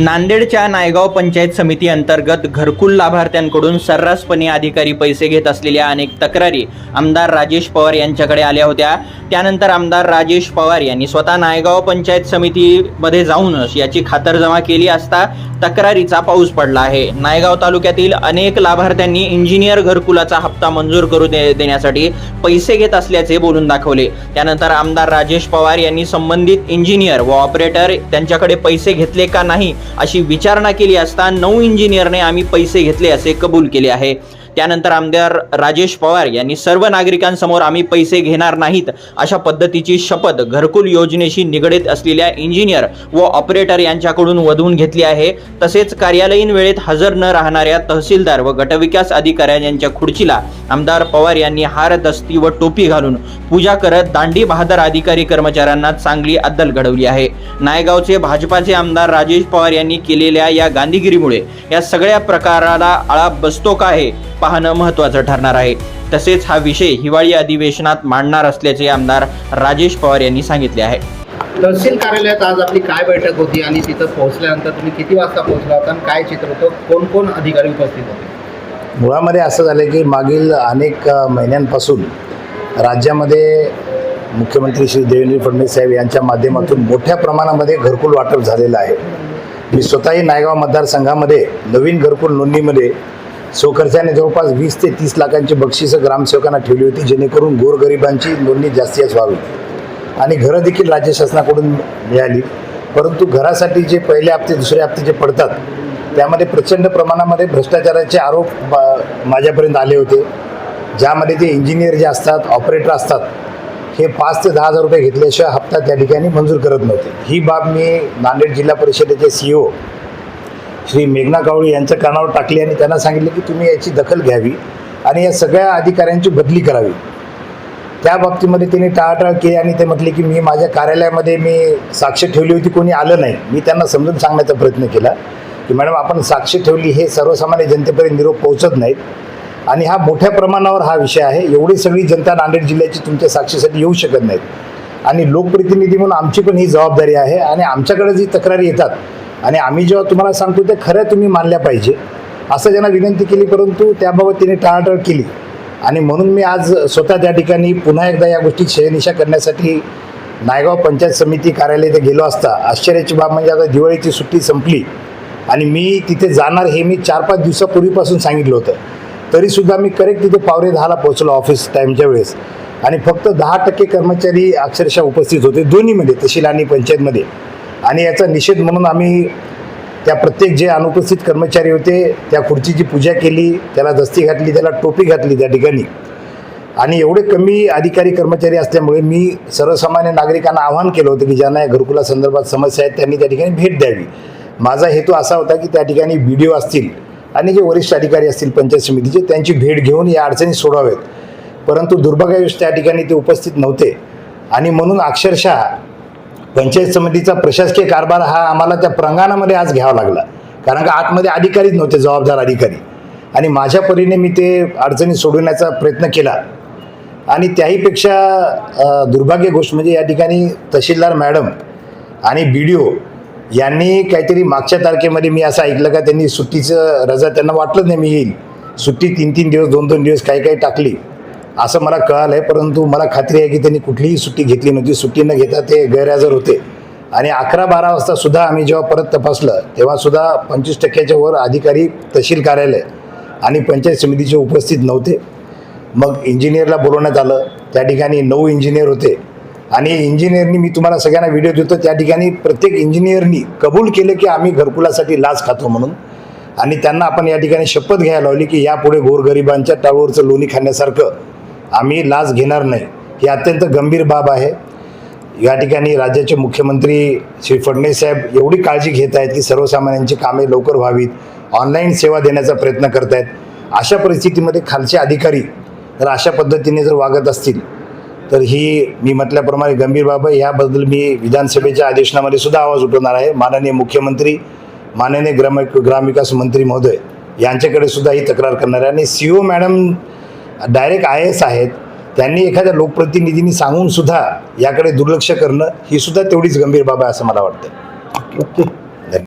नांदेडच्या नायगाव पंचायत समिती अंतर्गत घरकुल लाभार्थ्यांकडून सर्रासपणे अधिकारी पैसे घेत असलेल्या अनेक तक्रारी आमदार राजेश पवार यांच्याकडे आल्या होत्या. त्यानंतर आमदार राजेश पवार यांनी स्वतः नायगाव पंचायत समितीमध्ये जाऊनच याची खातरजमा केली असता तक्रारीचा पाऊस पडला आहे. नायगाव तालुक्यातील अनेक लाभार्थ्यांनी इंजिनियर घरकुलाचा हप्ता मंजूर करू दे देण्यासाठी पैसे घेत असल्याचे बोलून दाखवले. त्यानंतर आमदार राजेश पवार यांनी संबंधित इंजिनियर व ऑपरेटर त्यांच्याकडे पैसे घेतले का नाही अशी विचारणा केली असता नऊ इंजिनियरने आम्ही पैसे घेतले असे कबूल केले आहे. त्यानंतर आमदार राजेश पवार यांनी सर्व नागरिकांसमोर आम्ही पैसे घेणार नाहीत अशा पद्धतीची शपथ घरकुल योजनेशी निगडीत असलेल्या इंजिनियर व ऑपरेटर यांच्याकडून वधवून घेतली आहे. तसेच कार्यालयीन वेळेत हजर न राहणाऱ्या तहसीलदार व गटविकास अधिकाऱ्या यांच्या खुर्चीला आमदार पवार यांनी हार दस्ती व टोपी घालून पूजा करत दांडी बहादर अधिकारी कर्मचाऱ्यांना चांगली अद्दल घडवली आहे. नायगावचे भाजपाचे आमदार राजेश पवार यांनी केलेल्या या गांधीगिरीमुळे या सगळ्या प्रकाराला आळा बसतो का हे पाहणं महत्त्वाचं ठरणार आहे. तसेच हा विषय हिवाळी अधिवेशनात मांडणार असल्याचे आमदार राजेश पवार यांनी सांगितले आहे. तहसील कार्यालयात आज आपली काय बैठक होती आणि तिथं पोहोचल्यानंतर तुम्ही किती वाजता पोहोचला होता आणि काय चित्र होतं? कोण कोण अधिकारी उपस्थित होते? मुळामध्ये असं झालं की मागील अनेक महिन्यांपासून राज्यामध्ये मुख्यमंत्री श्री देवेंद्र फडणवीस साहेब यांच्या माध्यमातून मोठ्या प्रमाणामध्ये घरकुल वाटप झालेलं आहे. मी स्वतःही नायगाव मतदारसंघामध्ये नवीन घरकुल नोंदणीमध्ये स्वखर्चाने जवळपास वीस ते तीस लाखांची बक्षिसं ग्रामसेवकांना ठेवली होती जेणेकरून गोरगरिबांची नोंदणी जास्तीच जास्त व्हावी आणि घरं देखील राज्य शासनाकडून मिळाली. परंतु घरासाठी जे पहिले हप्ते दुसरे हप्ते जे पडतात त्यामध्ये प्रचंड प्रमाणामध्ये भ्रष्टाचाराचे आरोप माझ्यापर्यंत आले होते. ज्यामध्ये ते इंजिनियर जे असतात ऑपरेटर असतात हे पाच ते दहा हजार रुपये घेतल्याशिवाय हप्ता त्या ठिकाणी मंजूर करत नव्हते. ही बाब मी नांदेड जिल्हा परिषदेचे सी ओ श्री मेघना कावळे यांच्या कानावर टाकली आणि त्यांना सांगितले की तुम्ही याची दखल घ्यावी आणि या सगळ्या अधिकाऱ्यांची बदली करावी. त्या बाबतीमध्ये त्यांनी टाळाटाळ केली आणि ते म्हटले की मी माझ्या कार्यालयामध्ये मी साक्ष ठेवली होती कोणी आलं नाही. मी त्यांना समजून सांगण्याचा प्रयत्न केला की मॅडम आपण साक्ष ठेवली हे सर्वसामान्य जनतेपर्यंत निरोप पोहोचत नाहीत आणि हा मोठ्या प्रमाणावर हा विषय आहे. एवढी सगळी जनता नांदेड जिल्ह्याची तुमच्या साक्षीसाठी येऊ शकत नाहीत. आणि लोकप्रतिनिधी म्हणून आमची पण ही जबाबदारी आहे आणि आमच्याकडे जी तक्रारी येतात आणि आम्ही जेव्हा तुम्हाला सांगतो ते खरं तुम्ही मानल्या पाहिजे. असं त्यांना विनंती केली परंतु त्याबाबत तिने टाळाटाळ केली. आणि म्हणून मी आज स्वतः त्या ठिकाणी पुन्हा एकदा या गोष्टी शहनिशा करण्यासाठी नायगाव पंचायत समिती कार्यालय इथे गेलो असता. आश्चर्याची बाब म्हणजे आता दिवाळीची सुट्टी संपली. आणि मी तिथे जाणार हे मी चार पाच दिवसापूर्वीपासून सांगितलं होतं. तरीसुद्धा मी करेक्ट तिथे पावणे दहाला पोहोचलो ऑफिस टाईमच्या वेळेस. आणि फक्त दहा टक्के कर्मचारी अक्षरशः उपस्थित होते दोन्हीमध्ये तहसील आणि पंचायतमध्ये. आणि याचा निषेध म्हणून आम्ही त्या प्रत्येक जे अनुपस्थित कर्मचारी होते त्या खुर्चीची पूजा केली त्याला दस्ती घातली त्याला टोपी घातली त्या ठिकाणी. आणि एवढे कमी अधिकारी कर्मचारी असल्यामुळे मी सर्वसामान्य नागरिकांना आवाहन केलं होतं की ज्यांना या घरकुलासंदर्भात समस्या आहेत त्यांनी त्या ठिकाणी भेट द्यावी. माझा हेतू असा होता की त्या ठिकाणी बी डी ओ असतील आणि जे वरिष्ठ अधिकारी असतील पंचायत समितीचे त्यांची भेट घेऊन या अडचणी सोडवावेत परंतु दुर्भाग्यवश त्या ठिकाणी ते उपस्थित नव्हते. आणि म्हणून अक्षरशः पंचायत समितीचा प्रशासकीय कारभार हा आम्हाला त्या प्रांगणामध्ये आज घ्यावा लागला. कारण का आतमध्ये अधिकारीच नव्हते जबाबदार अधिकारी. आणि माझ्या परीने मी ते अडचणी सोडवण्याचा प्रयत्न केला. आणि त्याहीपेक्षा दुर्भाग्य गोष्ट म्हणजे या ठिकाणी तहसीलदार मॅडम आणि बी डी ओ यांनी काहीतरी मागच्या तारखेमध्ये मी असं ऐकलं का त्यांनी सुट्टीचं रजा त्यांना वाटलं नाही मी येईल. सुट्टी तीन तीन दिवस दोन दोन दिवस काही काही टाकली. असं मला कळालं आहे परंतु मला खात्री आहे की त्यांनी कुठलीही सुट्टी घेतली नव्हती. सुट्टी न घेता ते गैरहजर होते. आणि अकरा बारा वाजता सुद्धा आम्ही जेव्हा परत तपासलं तेव्हा सुद्धा पंचवीस टक्क्याच्या वर अधिकारी तहसील कार्यालय आणि पंचायत समितीचे उपस्थित नव्हते. मग इंजिनियरला बोलवण्यात आलं. त्या ठिकाणी नऊ इंजिनियर होते. आणि इंजिनियरनी मी तुम्हाला सगळ्यांना व्हिडिओ देतो. त्या ठिकाणी प्रत्येक इंजिनियरनी कबूल केलं की आम्ही घरकुलासाठी लाच खातो म्हणून. आणि त्यांना आपण या ठिकाणी शपथ घ्यायला लावली की यापुढे गोरगरिबांच्या टाळूवरचं लोणी खाण्यासारखं आम्ही लाच घेणार नाही. ही अत्यंत गंभीर बाब आहे. या ठिकाणी राज्याचे मुख्यमंत्री श्री फडणवीस साहेब एवढी काळजी घेत आहेत की सर्वसामान्यांची कामे लवकर व्हावीत ऑनलाईन सेवा देण्याचा प्रयत्न करत आहेत अशा परिस्थितीमध्ये खालचे अधिकारी जर अशा पद्धतीने जर वागत असतील तर ही मी म्हटल्याप्रमाणे गंभीर बाब आहे. याबद्दल मी विधानसभेच्या अधिवेशनामध्ये सुद्धा आवाज उठवणार आहे. माननीय मुख्यमंत्री माननीय ग्राम ग्रामविकास मंत्री महोदय यांच्याकडे सुद्धा ही तक्रार करणार आहे. आणि C O madam direct I S आहेत त्यांनी एखाद्या लोकप्रतिनिधींनी सांगून सुद्धा याकडे दुर्लक्ष करणं ही सुद्धा तेवढीच गंभीर बाब आहे असं मला वाटतं ओके.